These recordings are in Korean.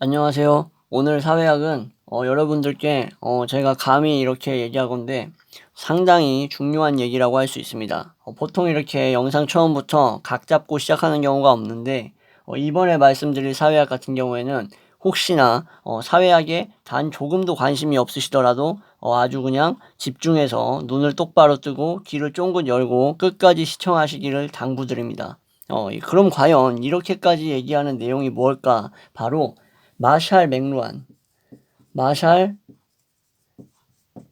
안녕하세요. 오늘 사회학은 어, 여러분들께 어, 제가 감히 이렇게 얘기하건데 상당히 중요한 얘기라고 할 수 있습니다. 어, 보통 이렇게 영상 처음부터 각 잡고 시작하는 경우가 없는데 어, 이번에 말씀드릴 사회학 같은 경우에는 혹시나 어, 사회학에 단 조금도 관심이 없으시더라도 어, 아주 그냥 집중해서 눈을 똑바로 뜨고 귀를 쫑긋 열고 끝까지 시청하시기를 당부드립니다. 어, 이- 그럼 과연 이렇게까지 얘기하는 내용이 뭘까? 바로 마샬 맥루안. 마샬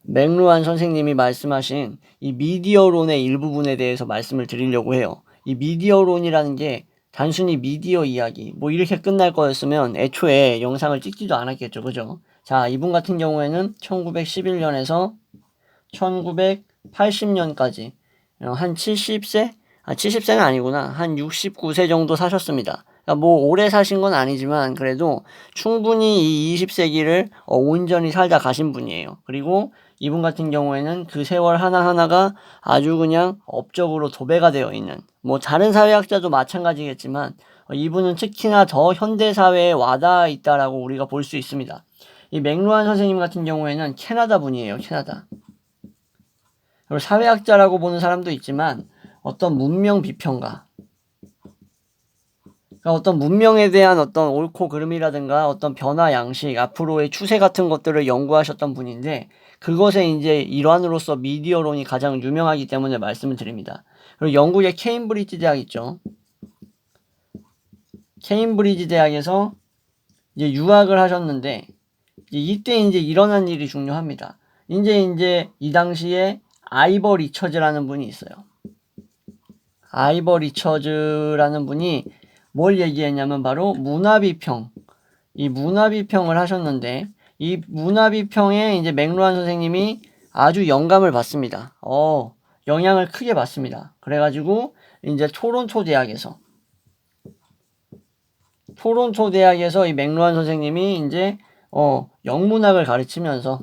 맥루안 선생님이 말씀하신 이 미디어론의 일부분에 대해서 말씀을 드리려고 해요. 이 미디어론이라는 게 단순히 미디어 이야기, 뭐 이렇게 끝날 거였으면 애초에 영상을 찍지도 않았겠죠. 그죠? 자, 이분 같은 경우에는 1911년에서 1980년까지 어, 한 70세? 아, 70세는 아니구나. 한 69세 정도 사셨습니다. 그러니까 뭐 오래 사신 건 아니지만 그래도 충분히 이 20세기를 어, 온전히 살다 가신 분이에요. 그리고 이분 같은 경우에는 그 세월 하나하나가 아주 그냥 업적으로 도배가 되어 있는 뭐 다른 사회학자도 마찬가지겠지만 어, 이분은 특히나 더 현대 사회에 와닿아 있다라고 우리가 볼 수 있습니다. 이 맥루안 선생님 같은 경우에는 캐나다 분이에요. 캐나다. 그리고 사회학자라고 보는 사람도 있지만 어떤 문명 비평가 그러니까 어떤 문명에 대한 어떤 옳고 그름이라든가 어떤 변화 양식, 앞으로의 추세 같은 것들을 연구하셨던 분인데 그것의 이제 일환으로서 미디어론이 가장 유명하기 때문에 말씀을 드립니다. 그리고 영국의 케임브리지 대학 있죠. 케임브리지 대학에서 이제 유학을 하셨는데 이때 이제 일어난 일이 중요합니다. 이제 이제 이 당시에 아이버 리처즈라는 분이 있어요. 아이버 리처즈라는 분이 뭘 얘기했냐면 바로 문화비평. 이 문화비평을 하셨는데 이 문화비평에 이제 맥루안 선생님이 아주 영감을 받습니다. 어, 영향을 크게 받습니다. 그래가지고 이제 토론토 대학에서 토론토 대학에서 이 맥루안 선생님이 이제 어, 영문학을 가르치면서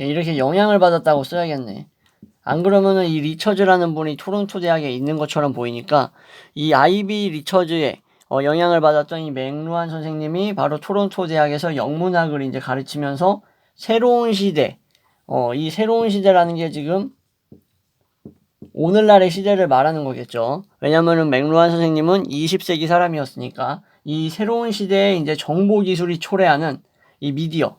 예, 이렇게 영향을 받았다고 써야겠네. 안 그러면은 이 리처즈라는 분이 토론토 대학에 있는 것처럼 보이니까 이 아이비 리처즈에 어, 영향을 받았던 이 맥루안 선생님이 바로 토론토 대학에서 영문학을 이제 가르치면서 새로운 시대, 어, 이 새로운 시대라는 게 지금 오늘날의 시대를 말하는 거겠죠. 왜냐면은 맥루안 선생님은 20세기 사람이었으니까 이 새로운 시대에 이제 정보 기술이 초래하는 이 미디어,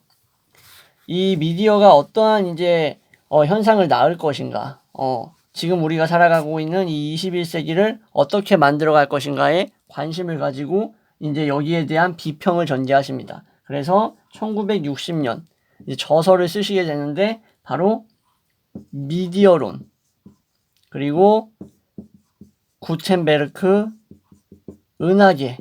이 미디어가 어떠한 이제 어, 현상을 낳을 것인가, 어, 지금 우리가 살아가고 있는 이 21세기를 어떻게 만들어 갈 것인가에 관심을 가지고 이제 여기에 대한 비평을 전개하십니다. 그래서 1960년 이제 저서를 쓰시게 되는데 바로 미디어론 그리고 구첸베르크 은하계라는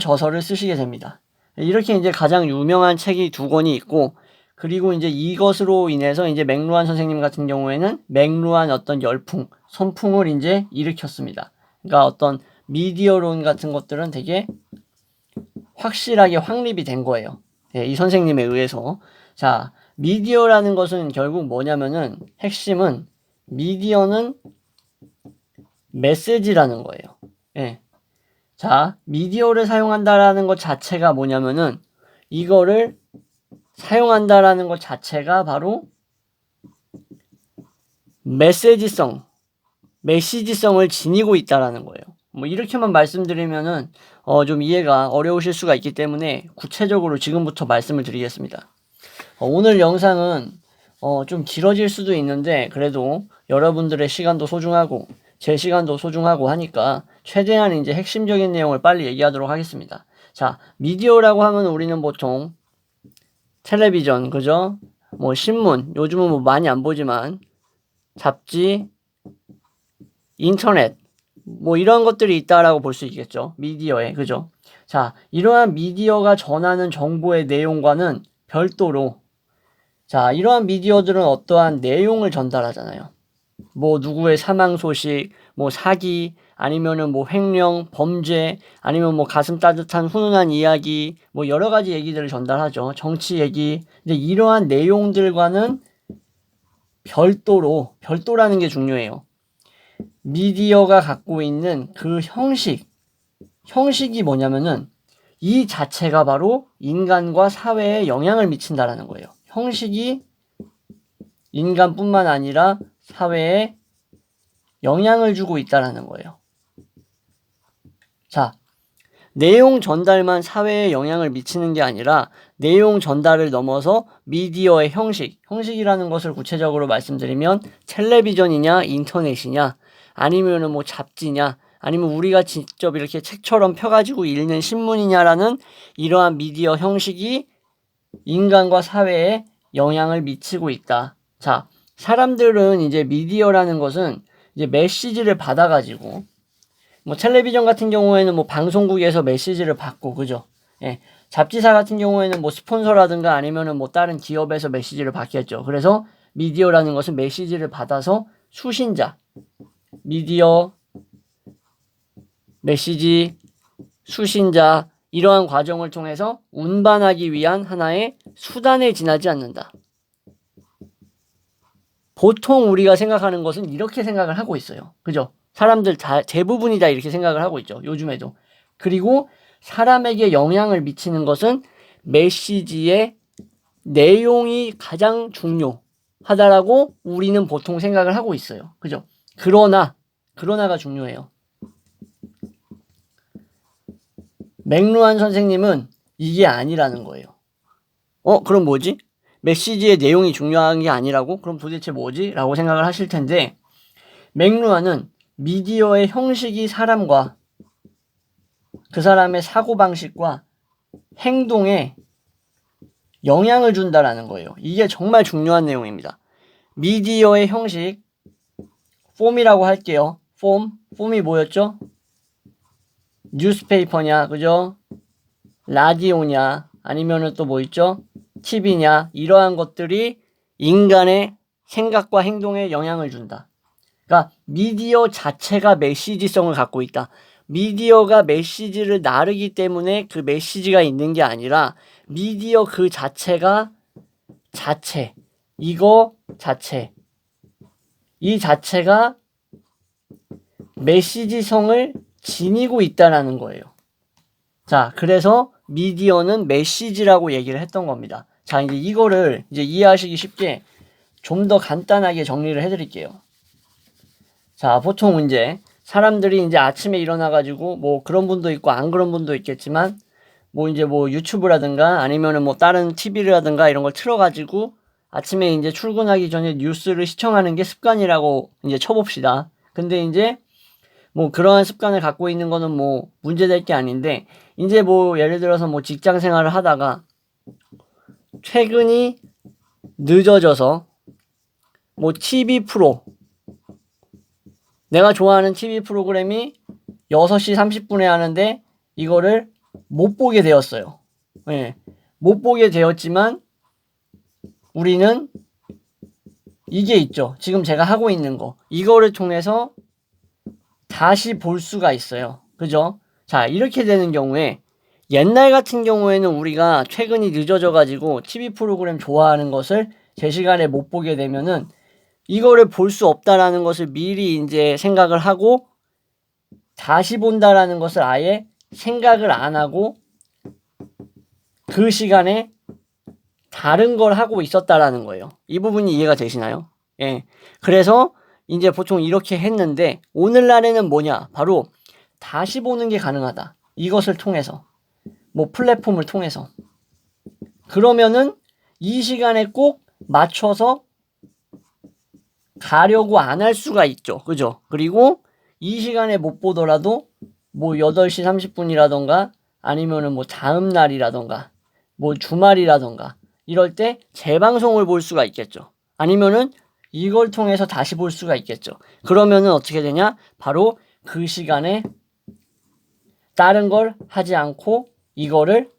저서를 쓰시게 됩니다. 이렇게 이제 가장 유명한 책이 두 권이 있고 그리고 이제 이것으로 인해서 이제 맥루안 선생님 같은 경우에는 맥루안 어떤 열풍, 선풍을 이제 일으켰습니다. 그러니까 어떤 미디어론 같은 것들은 되게 확실하게 확립이 된 거예요. 예, 이 선생님에 의해서. 자, 미디어라는 것은 결국 뭐냐면은 핵심은 미디어는 메시지라는 거예요. 예. 자, 미디어를 사용한다라는 것 자체가 뭐냐면은 이거를 사용한다라는 것 자체가 바로 메시지성, 메시지성을 지니고 있다라는 거예요. 뭐 이렇게만 말씀드리면은 어 좀 이해가 어려우실 수가 있기 때문에 구체적으로 지금부터 말씀을 드리겠습니다. 어, 오늘 영상은 어 좀 길어질 수도 있는데 그래도 여러분들의 시간도 소중하고 제 시간도 소중하고 하니까 최대한 이제 핵심적인 내용을 빨리 얘기하도록 하겠습니다. 자, 미디어라고 하면 우리는 보통 텔레비전, 그죠? 뭐 신문, 요즘은 뭐 많이 안 보지만 잡지, 인터넷, 뭐 이런 것들이 있다라고 볼 수 있겠죠. 미디어에, 그죠? 자, 이러한 미디어가 전하는 정보의 내용과는 별도로 자, 이러한 미디어들은 어떠한 내용을 전달하잖아요. 뭐 누구의 사망 소식, 뭐 사기, 아니면은 뭐 횡령, 범죄, 아니면 뭐 가슴 따뜻한 훈훈한 이야기, 뭐 여러 가지 얘기들을 전달하죠. 정치 얘기. 이제 이러한 내용들과는 별도로, 별도라는 게 중요해요. 미디어가 갖고 있는 그 형식, 형식이 뭐냐면은 이 자체가 바로 인간과 사회에 영향을 미친다라는 거예요. 형식이 인간뿐만 아니라 사회에 영향을 주고 있다라는 거예요. 자, 내용 전달만 사회에 영향을 미치는 게 아니라 내용 전달을 넘어서 미디어의 형식, 형식이라는 것을 구체적으로 말씀드리면 텔레비전이냐, 인터넷이냐, 아니면은 뭐 잡지냐, 아니면 우리가 직접 이렇게 책처럼 펴가지고 읽는 신문이냐라는 이러한 미디어 형식이 인간과 사회에 영향을 미치고 있다. 자, 사람들은 이제 미디어라는 것은 이제 메시지를 받아가지고 뭐 텔레비전 같은 경우에는 뭐 방송국에서 메시지를 받고 그죠? 예. 잡지사 같은 경우에는 뭐 스폰서라든가 아니면은 뭐 다른 기업에서 메시지를 받겠죠. 그래서 미디어라는 것은 메시지를 받아서 수신자, 미디어, 메시지, 수신자 이러한 과정을 통해서 운반하기 위한 하나의 수단에 지나지 않는다. 보통 우리가 생각하는 것은 이렇게 생각을 하고 있어요. 그죠? 사람들 다, 대부분이 다 이렇게 생각을 하고 있죠. 요즘에도. 그리고 사람에게 영향을 미치는 것은 메시지의 내용이 가장 중요하다라고 우리는 보통 생각을 하고 있어요. 그죠? 그러나, 그러나가 중요해요. 맥루한 선생님은 이게 아니라는 거예요. 어, 그럼 뭐지? 메시지의 내용이 중요한 게 아니라고? 그럼 도대체 뭐지? 라고 생각을 하실 텐데, 맥루한은 미디어의 형식이 사람과 그 사람의 사고방식과 행동에 영향을 준다라는 거예요. 이게 정말 중요한 내용입니다. 미디어의 형식, 폼이라고 할게요. 폼, 폼이 뭐였죠? 뉴스페이퍼냐, 그죠? 라디오냐, 아니면은 또 뭐 있죠? TV냐, 이러한 것들이 인간의 생각과 행동에 영향을 준다. 그러니까 미디어 자체가 메시지성을 갖고 있다. 미디어가 메시지를 나르기 때문에 그 메시지가 있는 게 아니라 미디어 그 자체가 자체, 이거 자체, 이 자체가 메시지성을 지니고 있다라는 거예요. 자, 그래서 미디어는 메시지라고 얘기를 했던 겁니다. 자, 이제 이거를 이제 이해하시기 쉽게 좀 더 간단하게 정리를 해드릴게요. 자, 보통 이제 사람들이 이제 아침에 일어나가지고 뭐 그런 분도 있고 안 그런 분도 있겠지만 뭐 이제 뭐 유튜브라든가 아니면은 뭐 다른 TV라든가 이런 걸 틀어가지고 아침에 이제 출근하기 전에 뉴스를 시청하는 게 습관이라고 이제 쳐봅시다. 근데 이제 뭐 그러한 습관을 갖고 있는 거는 뭐 문제될 게 아닌데 이제 뭐 예를 들어서 뭐 직장 생활을 하다가 퇴근이 늦어져서 뭐 TV 프로 내가 좋아하는 TV 프로그램이 6시 30분에 하는데 이거를 못 보게 되었어요. 예. 못 보게 되었지만 우리는 이게 있죠. 지금 제가 하고 있는 거. 이거를 통해서 다시 볼 수가 있어요. 그죠? 자, 이렇게 되는 경우에 옛날 같은 경우에는 우리가 최근이 늦어져 가지고 TV 프로그램 좋아하는 것을 제 시간에 못 보게 되면은 이거를 볼 수 없다라는 것을 미리 이제 생각을 하고 다시 본다라는 것을 아예 생각을 안 하고 그 시간에 다른 걸 하고 있었다라는 거예요. 이 부분이 이해가 되시나요? 예. 그래서 이제 보통 이렇게 했는데 오늘날에는 뭐냐? 바로 다시 보는 게 가능하다. 이것을 통해서 뭐 플랫폼을 통해서 그러면은 이 시간에 꼭 맞춰서 가려고 안 할 수가 있죠. 그죠? 그리고 이 시간에 못 보더라도 뭐 8시 30분이라던가 아니면은 뭐 다음 날이라던가 뭐 주말이라던가 이럴 때 재방송을 볼 수가 있겠죠. 아니면은 이걸 통해서 다시 볼 수가 있겠죠. 그러면은 어떻게 되냐? 바로 그 시간에 다른 걸 하지 않고 이거를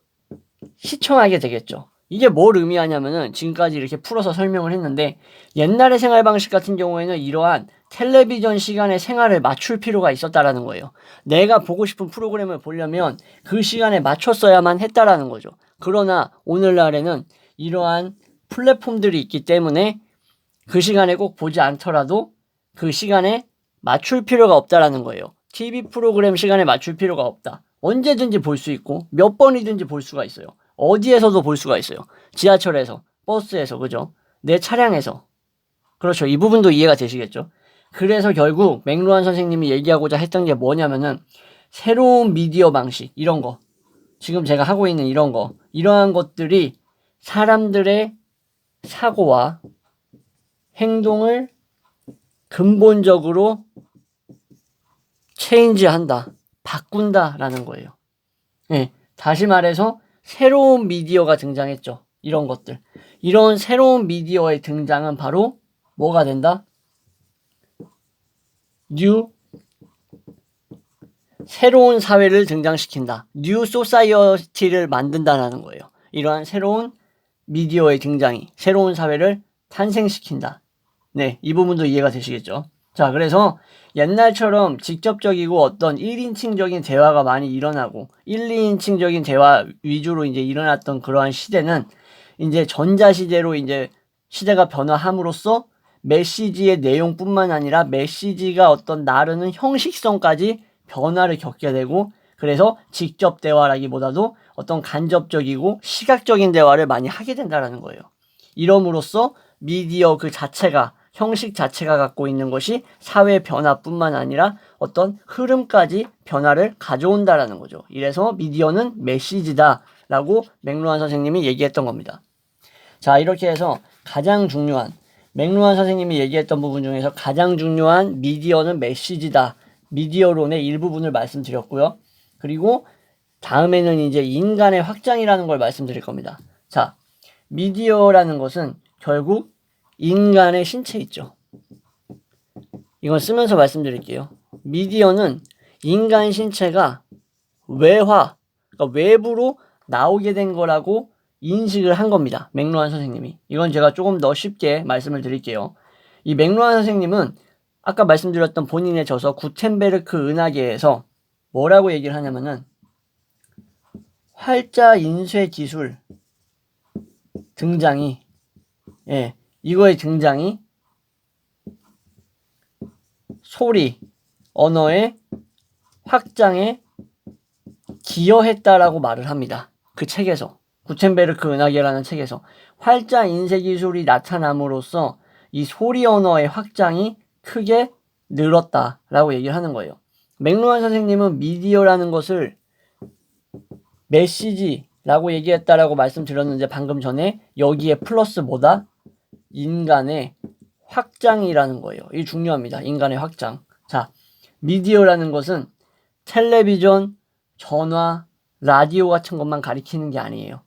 시청하게 되겠죠. 이게 뭘 의미하냐면은 지금까지 이렇게 풀어서 설명을 했는데 옛날의 생활 방식 같은 경우에는 이러한 텔레비전 시간에 생활을 맞출 필요가 있었다라는 거예요. 내가 보고 싶은 프로그램을 보려면 그 시간에 맞췄어야만 했다라는 거죠. 그러나 오늘날에는 이러한 플랫폼들이 있기 때문에 그 시간에 꼭 보지 않더라도 그 시간에 맞출 필요가 없다라는 거예요. TV 프로그램 시간에 맞출 필요가 없다. 언제든지 볼 수 있고 몇 번이든지 볼 수가 있어요. 어디에서도 볼 수가 있어요. 지하철에서, 버스에서, 그죠? 내 차량에서. 그렇죠. 이 부분도 이해가 되시겠죠? 그래서 결국 맥루한 선생님이 얘기하고자 했던 게 뭐냐면은 새로운 미디어 방식 이런 거 지금 제가 하고 있는 이런 거 이러한 것들이 사람들의 사고와 행동을 근본적으로 체인지한다, 바꾼다라는 거예요. 예, 다시 말해서 새로운 미디어가 등장했죠. 이런 것들. 이런 새로운 미디어의 등장은 바로 뭐가 된다? 뉴 새로운 사회를 등장시킨다. 뉴 소사이어티를 만든다라는 거예요. 이러한 새로운 미디어의 등장이 새로운 사회를 탄생시킨다. 네, 이 부분도 이해가 되시겠죠? 자, 그래서 옛날처럼 직접적이고 어떤 1인칭적인 대화가 많이 일어나고 1, 2인칭적인 대화 위주로 이제 일어났던 그러한 시대는 이제 전자 시대로 이제 시대가 변화함으로써 메시지의 내용뿐만 아니라 메시지가 어떤 나르는 형식성까지 변화를 겪게 되고 그래서 직접 대화라기보다도 어떤 간접적이고 시각적인 대화를 많이 하게 된다라는 거예요. 이럼으로써 미디어 그 자체가 형식 자체가 갖고 있는 것이 사회 변화뿐만 아니라 어떤 흐름까지 변화를 가져온다라는 거죠. 이래서 미디어는 메시지다라고 맥루한 선생님이 얘기했던 겁니다. 자, 이렇게 해서 가장 중요한 맥루한 선생님이 얘기했던 부분 중에서 가장 중요한 미디어는 메시지다. 미디어론의 일부분을 말씀드렸고요. 그리고 다음에는 이제 인간의 확장이라는 걸 말씀드릴 겁니다. 자, 미디어라는 것은 결국 인간의 신체 있죠. 이건 쓰면서 말씀드릴게요. 미디어는 인간 신체가 외화, 그러니까 외부로 나오게 된 거라고 인식을 한 겁니다. 맥루한 선생님이. 이건 제가 조금 더 쉽게 말씀을 드릴게요. 이 맥루한 선생님은 아까 말씀드렸던 본인의 저서 구텐베르크 은하계에서 뭐라고 얘기를 하냐면은 활자 인쇄 기술 등장이 예 이거의 등장이 소리 언어의 확장에 기여했다라고 말을 합니다. 그 책에서 구텐베르크 은하계라는 책에서 활자 인쇄 기술이 나타남으로써 이 소리 언어의 확장이 크게 늘었다라고 얘기를 하는 거예요. 맥루한 선생님은 미디어라는 것을 메시지라고 얘기했다라고 말씀드렸는데 방금 전에 여기에 플러스 뭐다? 인간의 확장이라는 거예요. 이 중요합니다. 인간의 확장. 자, 미디어라는 것은 텔레비전, 전화, 라디오 같은 것만 가리키는 게 아니에요.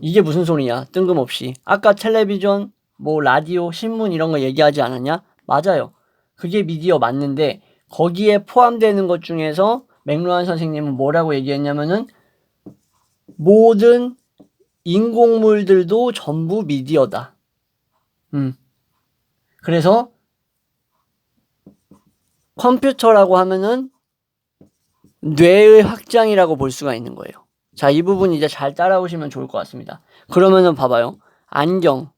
이게 무슨 소리냐? 뜬금없이. 아까 텔레비전, 뭐 라디오, 신문 이런 거 얘기하지 않았냐? 맞아요. 그게 미디어 맞는데 거기에 포함되는 것 중에서 맥루한 선생님은 뭐라고 얘기했냐면은 모든 인공물들도 전부 미디어다. 음. 그래서 컴퓨터라고 하면은 뇌의 확장이라고 볼 수가 있는 거예요. 자, 이 부분 이제 잘 따라오시면 좋을 것 같습니다. 그러면은 봐봐요. 안경.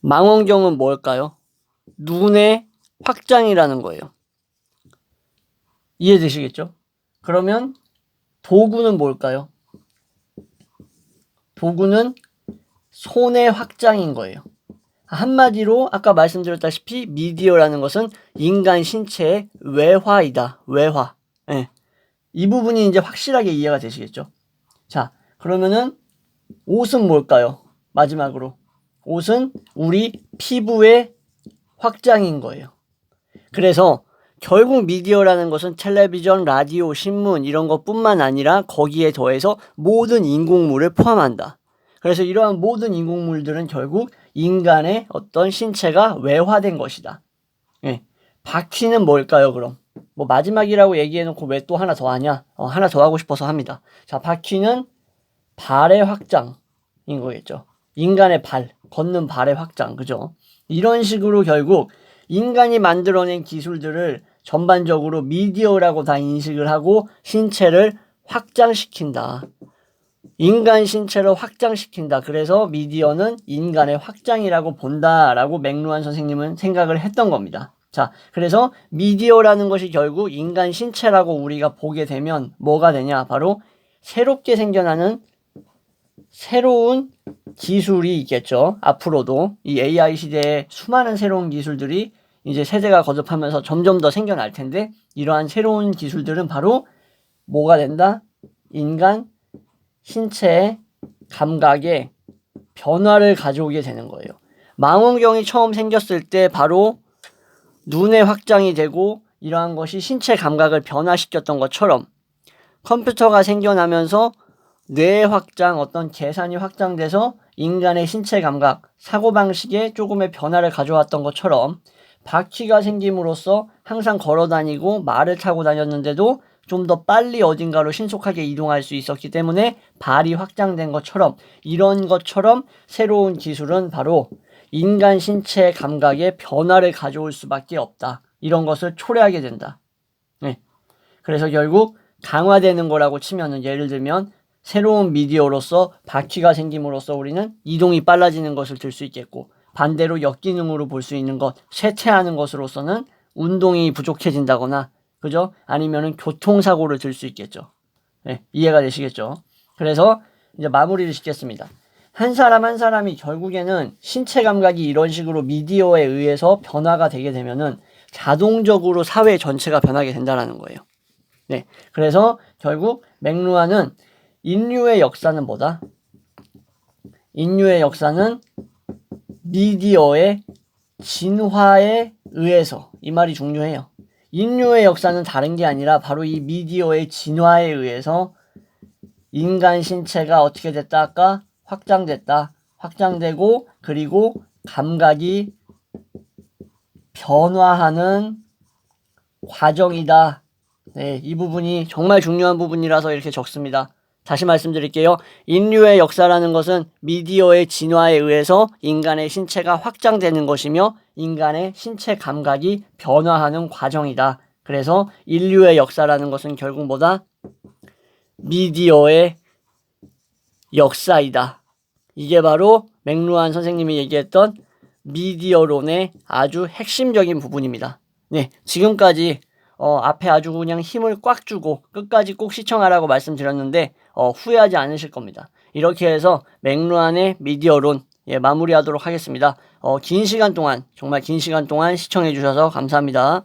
망원경은 뭘까요? 눈의 확장이라는 거예요. 이해되시겠죠? 그러면 도구는 뭘까요? 도구는 손의 확장인 거예요. 한마디로 아까 말씀드렸다시피 미디어라는 것은 인간 신체의 외화이다. 외화. 예. 이 부분이 이제 확실하게 이해가 되시겠죠? 자, 그러면은 옷은 뭘까요? 마지막으로. 옷은 우리 피부의 확장인 거예요. 그래서 결국 미디어라는 것은 텔레비전, 라디오, 신문 이런 것뿐만 아니라 거기에 더해서 모든 인공물을 포함한다. 그래서 이러한 모든 인공물들은 결국 인간의 어떤 신체가 외화된 것이다. 예. 바퀴는 뭘까요, 그럼? 뭐 마지막이라고 얘기해놓고 왜 또 하나 더 하냐? 어, 하나 더 하고 싶어서 합니다. 자, 바퀴는 발의 확장인 거겠죠. 인간의 발, 걷는 발의 확장, 그죠? 이런 식으로 결국 인간이 만들어낸 기술들을 전반적으로 미디어라고 다 인식을 하고 신체를 확장시킨다. 인간 신체를 확장시킨다. 그래서 미디어는 인간의 확장이라고 본다라고 맥루한 선생님은 생각을 했던 겁니다. 자, 그래서 미디어라는 것이 결국 인간 신체라고 우리가 보게 되면 뭐가 되냐? 바로 새롭게 생겨나는 새로운 기술이 있겠죠. 앞으로도 이 AI 시대에 수많은 새로운 기술들이 이제 세대가 거듭하면서 점점 더 생겨날 텐데 이러한 새로운 기술들은 바로 뭐가 된다? 인간 신체의 감각에 변화를 가져오게 되는 거예요. 망원경이 처음 생겼을 때 바로 눈의 확장이 되고 이러한 것이 신체 감각을 변화시켰던 것처럼 컴퓨터가 생겨나면서 뇌의 확장, 어떤 계산이 확장돼서 인간의 신체 감각, 사고방식에 조금의 변화를 가져왔던 것처럼 바퀴가 생김으로써 항상 걸어 다니고 말을 타고 다녔는데도 좀 더 빨리 어딘가로 신속하게 이동할 수 있었기 때문에 발이 확장된 것처럼 이런 것처럼 새로운 기술은 바로 인간 신체 감각에 변화를 가져올 수밖에 없다. 이런 것을 초래하게 된다. 네. 그래서 결국 강화되는 거라고 치면은 예를 들면 새로운 미디어로서 바퀴가 생김으로써 우리는 이동이 빨라지는 것을 들 수 있겠고 반대로 역기능으로 볼 수 있는 것, 쇠퇴하는 것으로서는 운동이 부족해진다거나 그죠? 아니면은 교통사고를 들 수 있겠죠. 네, 이해가 되시겠죠? 그래서 이제 마무리를 짓겠습니다. 한 사람 한 사람이 결국에는 신체 감각이 이런 식으로 미디어에 의해서 변화가 되게 되면은 자동적으로 사회 전체가 변하게 된다라는 거예요. 네. 그래서 결국 맥루아는 인류의 역사는 뭐다? 인류의 역사는 미디어의 진화에 의해서 이 말이 중요해요. 인류의 역사는 다른 게 아니라 바로 이 미디어의 진화에 의해서 인간 신체가 어떻게 됐다 아까 확장됐다. 확장되고 그리고 감각이 변화하는 과정이다. 네, 이 부분이 정말 중요한 부분이라서 이렇게 적습니다. 다시 말씀드릴게요. 인류의 역사라는 것은 미디어의 진화에 의해서 인간의 신체가 확장되는 것이며 인간의 신체 감각이 변화하는 과정이다. 그래서 인류의 역사라는 것은 결국 뭐다? 미디어의 역사이다. 이게 바로 맥루한 선생님이 얘기했던 미디어론의 아주 핵심적인 부분입니다. 네, 지금까지 어, 앞에 아주 그냥 힘을 꽉 주고 끝까지 꼭 시청하라고 말씀드렸는데 어, 후회하지 않으실 겁니다. 이렇게 해서 맥루안의 미디어론 예, 마무리하도록 하겠습니다. 어, 긴 시간 동안 정말 긴 시간 동안 시청해 주셔서 감사합니다.